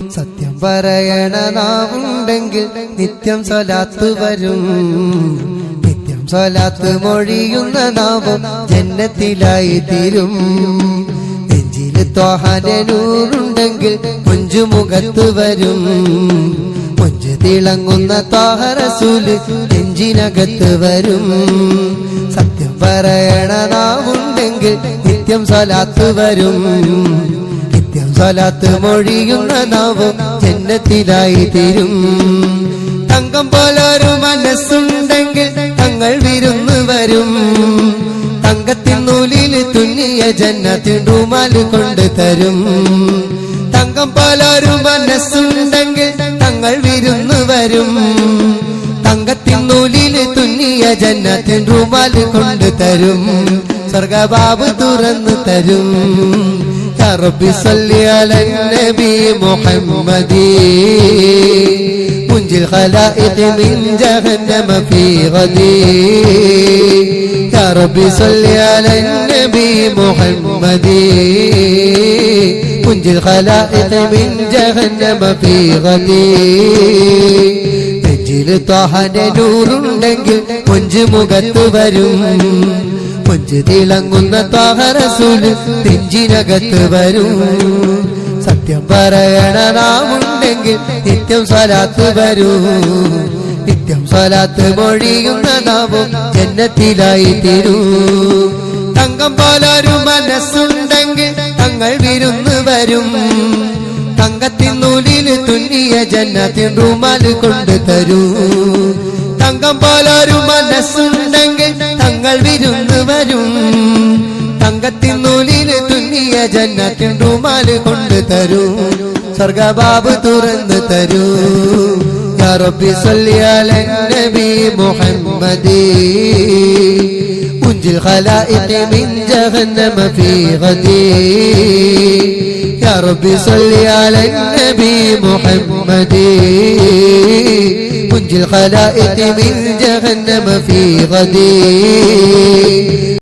സത്യം പറയണ നാവുണ്ടെങ്കിൽ നിത്യം സ്വലാത്ത് വരും. നിത്യം സ്വലാത്ത് മൊഴിയുന്ന നാവും ജന്നത്തിലായി തീരും. നെഞ്ചിൽ തോഹാന്റെ നൂറുണ്ടെങ്കിൽ മുഞ്ചുമുഖത്ത് വരും. മുഞ്ച് തിളങ്ങുന്ന തോഹറസൂൽ നെഞ്ചിനകത്ത് വരും. സത്യം പറയണ നാവുണ്ടെങ്കിൽ നിത്യം സ്വലാത്ത് വരും. നിത്യം സ്വലാത്ത് മൊഴിയുന്ന നാവും ജന്നത്തിലായി തീരും. തങ്കം പോലൊരു മനസ്സുണ്ടെങ്കിൽ തങ്ങൾ വിരുന്ന് വരും. തങ്കത്തിൻ നൂലിൽ തുന്നിയ ജന്നത്തിൻ റൂമാൽ കൊണ്ട് തരും. തങ്കം പോലൊരു മനസ്സുണ്ടെങ്കിൽ തങ്ങൾ വിരുന്ന് വരും. തങ്കത്തിൻ നൂലിൽ തുന്നിയ ജന്നത്തിൻ റൂമാൽ കൊണ്ട് തരും. സ്വർഗബാബ് തുറന്നു തരും. رب صل على النبي محمد منجي الخلائق من جهنم في غدي يا رب صل على النبي محمد منجي الخلائق من جهنم في غدي നെഞ്ചിൽ ത്വാഹന്റെ നൂറുണ്ടെങ്കിൽ കൊഞ്ചു മുഖത്ത് വരും കൊഞ്ചു തിളങ്ങുന്ന ത്വാഹറസൂൽ നെഞ്ചിനകത്ത് വരൂ. സത്യം പറയണ നാമുണ്ടെങ്കിൽ നിത്യം സ്വലാത്ത് വരൂ. നിത്യം സ്വലാത്ത് മൊഴിയുന്ന നാവും ജന്നത്തിലായി തീരൂ. തങ്കം പോലൊരു മനസ്സുണ്ടെങ്കിൽ തങ്ങൾ വിരുന്ന് വരും. തങ്കത്തിൻ നൂലിൽ തുന്നിയ ജന്നത്തിൻ റൂമാൽ കൊണ്ട് തരൂ. തങ്കം പോലൊരു മനസ്സുണ്ടെങ്കിൽ തങ്ങൾ വിരുന്ന് വരും. തങ്കത്തിൻ നൂലിന് തുന്നിയ ജന്നത്തിൻ റുമാൽ കൊണ്ട് തരൂ. സ്വർഗബാബ് തുറന്ന് തരൂ. റബ്ബി നബി മുഹമ്മദി. ഉഞ്ചിൽ ഖലാഇഖ് മിൻ ജഹന്നമ ഫീ ഗദീ ربي صل على النبي محمد. منجي الخلائق من جهنم في غدي